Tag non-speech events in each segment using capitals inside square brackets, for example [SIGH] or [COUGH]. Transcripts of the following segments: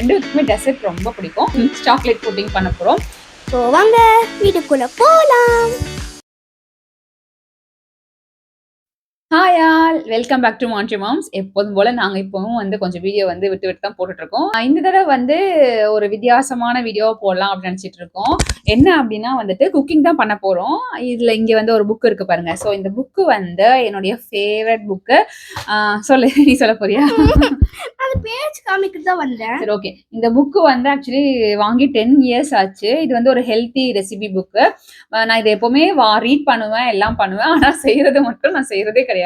ரெண்டு பேருக்குமே டெசர்ட் ரொம்ப பிடிக்கும். சாக்லேட் புட்டிங் பண்ண போகிறோம் ஸோ வாங்க வீட்டுக்குள்ளே போகலாம் hi all welcome back to மான்ட்ரி moms எப்போதும் போல நாங்க இப்பவும் வந்து கொஞ்சம் வீடியோ வந்து விட்டு விட்டு தான் ஆஹ் இந்த தடவை வந்து ஒரு வித்தியாசமான வீடியோ போடலாம் அப்படின்னு நினைச்சிட்டு இருக்கோம் என்ன அப்படின்னா வந்துட்டு குக்கிங் தான் பண்ண போறோம். இதுல இங்க வந்து ஒரு புக் இருக்கு பாருங்க. ஸோ இந்த புக்கு வந்து என்னுடைய ஃபேவரட் புக்கு சொல்லு நீ சொல்ல போறியா? அது பேஜ் காமிக்கிட்டு தான் வந்தேன். சரி ஓகே இந்த புக்கு வந்து ஆக்சுவலி வாங்கி டென் இயர்ஸ் ஆச்சு. இது வந்து ஒரு ஹெல்த்தி ரெசிபி புக்கு நான் இதை எப்பவுமே வா ரீட் பண்ணுவேன் எல்லாம் பண்ணுவேன். ஆனால் செய்யறது மட்டும் நான் செய்யறதே கிடையாது.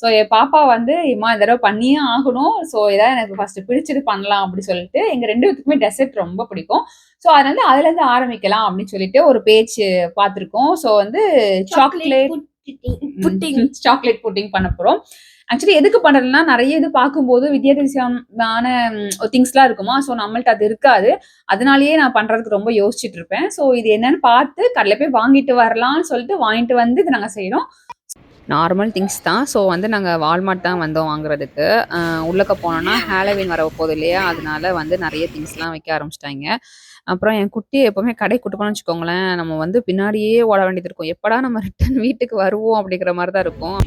ஸோ என் பாப்பா வந்து இம்மா இந்த தடவை பண்ணியே ஆகணும். ஸோ ஏதாவது எனக்கு ஃபர்ஸ்ட் பிடிச்சது பண்ணலாம் அப்படி சொல்லிட்டு எங்க ரெண்டு பேத்துக்குமே டெசர்ட் ரொம்ப பிடிக்கும். ஸோ அதனால அதுல இருந்து ஆரம்பிக்கலாம் அப்படின்னு சொல்லிட்டு ஒரு பேஜ் பார்த்துருக்கோம். ஸோ வந்து சாக்லேட் புட்டிங் சாக்லேட் புட்டிங் பண்ண போறோம். ஆக்சுவலி எதுக்கு பண்றதுன்னா நிறைய இது பார்க்கும்போது வித்தியாசமான திங்ஸ்லாம் இருக்குமா? ஸோ நம்மள்ட்ட அது இருக்காது. அதனாலயே நான் பண்றதுக்கு ரொம்ப யோசிச்சுட்டு இருப்பேன். ஸோ இது என்னன்னு பார்த்து கடையில் போய் வாங்கிட்டு வரலாம்னு சொல்லிட்டு வாங்கிட்டு வந்து இது நாங்கள் செய்கிறோம் நார்மல் திங்ஸ் தான். ஸோ வந்து நாங்கள் வால்மார்ட் தான் வந்தோம் வாங்குறதுக்கு. உள்ளக்க போனோம்னா ஹாலோவின் வர போகுது இல்லையா? அதனால வந்து நிறைய திங்ஸ்லாம் வைக்க ஆரம்பிச்சிட்டாங்க. அப்புறம் என் குட்டி எப்பவுமே கடை கூட்டு போனோம்னு வச்சுக்கோங்களேன். நம்ம வந்து பின்னாடியே ஓட வேண்டியது இருக்கும். எப்படா நம்ம ரிட்டர்ன் வீட்டுக்கு வருவோம் அப்படிங்கிற மாதிரி தான் இருக்கும்.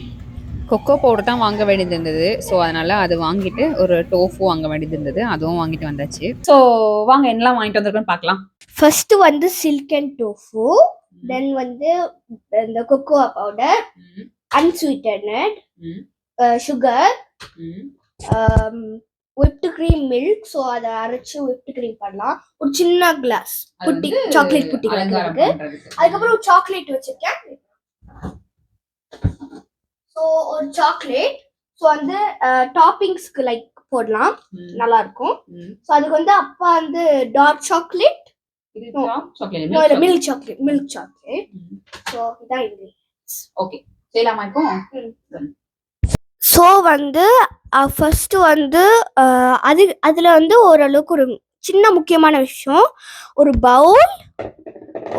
கொக்கோ பவுடர் தான் வாங்க வேண்டியது இருந்தது. ஸோ அதனால அது வாங்கிட்டு ஒரு டோஃபு வாங்க வேண்டியது இருந்தது. அதுவும் வாங்கிட்டு வந்தாச்சு. ஸோ வாங்க என்னலாம் வாங்கிட்டு வந்திருக்கோன்னு பார்க்கலாம். ஃபர்ஸ்ட் வந்து சில்க் அண்ட் டோஃபு தென் வந்து இந்த கொக்கோவா powder unsweetened sugar whipped cream milk so அதை அரைச்சு whipped cream பண்ணலாம். ஒரு சின்ன கிளாஸ் புட்டி சாக்லேட் புட்டி வைக்கிறதுக்கு அதுக்கப்புறம் ஒரு சாக்லேட் வச்சிருக்கேன். ஸோ ஒரு சாக்லேட் ஸோ வந்து டாப்பிங்ஸ்க்கு லைக் போடலாம். நல்லா இருக்கும் ஸோ அதுக்கு வந்து அப்பா வந்து dark chocolate milk chocolate milk chocolate so இதான் இது ஓகே செய்யலாமா இப்போ? ஸோ வந்து ஃபர்ஸ்ட் வந்து அது அதில் வந்து ஓரளவுக்கு ஒரு சின்ன முக்கியமான விஷயம். ஒரு பவுல்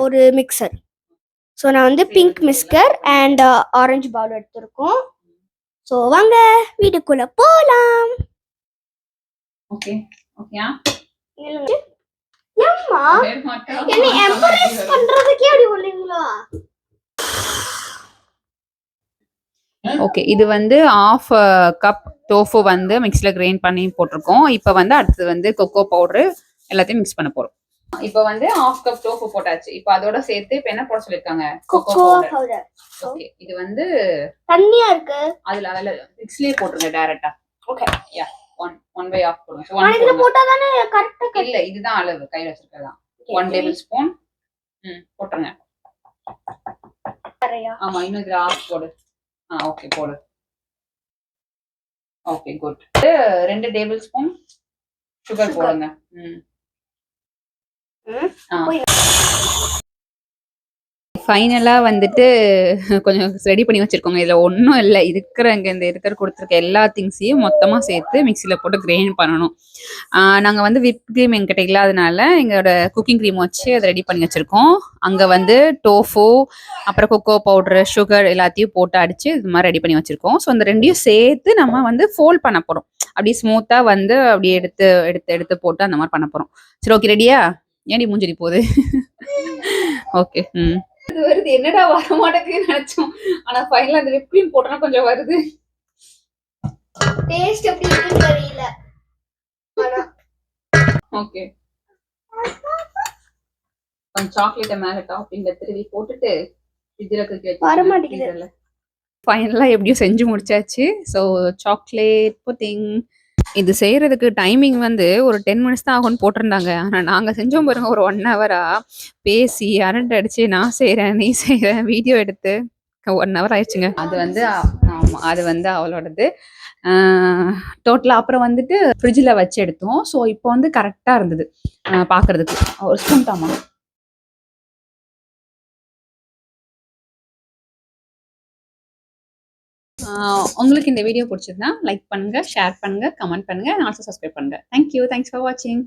ஒரு மிக்சர் ஸோ நான் வந்து pink mixer and orange bowl எடுத்திருக்கோம். ஸோ வாங்க வீட்டுக்குள்ள போலாம். ஓகே ஓகேயா என்னை எம்பரேஸ் பண்றதுக்கே அப்படி உள்ளீங்களா? ஓகே இது வந்து ஆஃப் கப் டோஃபு வந்து மிக்ஸில் கிரைண்ட் பண்ணி போட்டிருக்கோம். இப்போ வந்து அடுத்தது வந்து கொக்கோ பவுடரு எல்லாத்தையும் மிக்ஸ் பண்ண போறோம். இப்போ வந்து ஆஃப் கப் டோஃபு போட்டாச்சு. இப்போ அதோட சேர்த்து இப்போ என்ன போட சொல்லிருக்காங்க கொக்கோ பவுடர் ஓகே இது வந்து தண்ணியா இருக்கு? அதுல அதுல மிக்ஸ்லயே போட்டுருங்க டைரக்டா Okay. Yeah one one by half போடுங்க. One இதுல. போட்டா தானே கரெக்டா இல்ல இதுதான் அளவு. கையில வச்சிருக்கதான் ஒன் டேபிள் ஸ்பூன் ம் போட்டுருங்க. ஆமா இன்னும் இதுல ஆஃப் போடு. ஆ ஓகே போடு. ஓகே குட் ரெண்டு டேபிள் ஸ்பூன் சுகர். போடுங்க. ம். ம். ஃபைனலாக வந்துட்டு கொஞ்சம் ரெடி பண்ணி வச்சுருக்கோங்க. இதில் ஒன்றும் இல்லை. இருக்கிற இங்கே இந்த இருக்கிற கொடுத்துருக்க எல்லா திங்ஸையும் மொத்தமாக சேர்த்து மிக்சியில் போட்டு கிரைண்ட் பண்ணணும். நாங்கள் வந்து விப் க்ரீம் எங்கிட்ட இல்லாதனால எங்களோட குக்கிங் க்ரீம் வச்சு அதை ரெடி பண்ணி வச்சுருக்கோம். அங்கே வந்து டோஃபோ அப்புறம் கொக்கோ பவுட்ரு சுகர் எல்லாத்தையும் போட்டு அடித்து இது மாதிரி ரெடி பண்ணி வச்சுருக்கோம். ஸோ அந்த ரெண்டையும் சேர்த்து நம்ம வந்து ஃபோல்ட் பண்ண போகிறோம் அப்படியே ஸ்மூத்தாக வந்து அப்படியே எடுத்து எடுத்து எடுத்து போட்டு அந்த மாதிரி பண்ண போகிறோம் சரி ஓகே ரெடியா ஏன்டி மூஞ்சடி போகுது? [LAUGHS] ஓகே ம். இது வருது. என்னடா வர மாட்டேங்குதுன்னு நினைச்சோம். ஆனா ஃபைனலா அந்த whipped cream போட்டோம்னா கொஞ்சம் வருது. டேஸ்ட் எப்படி இருக்குன்னு தெரியல. ஓகே கொஞ்சம் சாக்லேட்டை மேல டாப்பிங்ல திருவி போட்டுட்டு ஃப்ரிட்ஜில் தூக்கி வர மாட்டேங்குது. ஃபைனலாக எப்படியும் செஞ்சு முடிச்சாச்சு. ஸோ சாக்லேட் புட்டிங் இது செய்யறதுக்கு டைமிங் வந்து ஒரு டென் மினிட்ஸ் தான் ஆகும்னு போட்டிருந்தாங்க. ஆனால் நாங்கள் செஞ்சோம் பாருங்க ஒரு ஒன் ஹவரா பேசி அரண்ட் அடிச்சு நான் செய்கிறேன் நீ செய்கிறேன் வீடியோ எடுத்து. ஒன் ஹவர் ஆயிடுச்சுங்க. அது வந்து ஆமாம் அது வந்து அவளோடது. டோட்டலாக அப்புறம் வந்துட்டு ஃப்ரிட்ஜில் வச்சு எடுத்தோம். ஸோ இப்போ வந்து கரெக்டாக இருந்தது. பார்க்குறதுக்கு பார்க்கறதுக்கு ஒரு ஸ்பூன் தாமா உங்களுக்கு இந்த வீடியோ பிடிச்சிருந்தா லைக் பண்ணுங்க ஷேர் பண்ணுங்க கமெண்ட் பண்ணுங்க ஆல்சோ சப்ஸ்கிரைப் பண்ணுங்கள் தேங்க்யூ தேங்க்ஸ் ஃபார் வாட்சிங்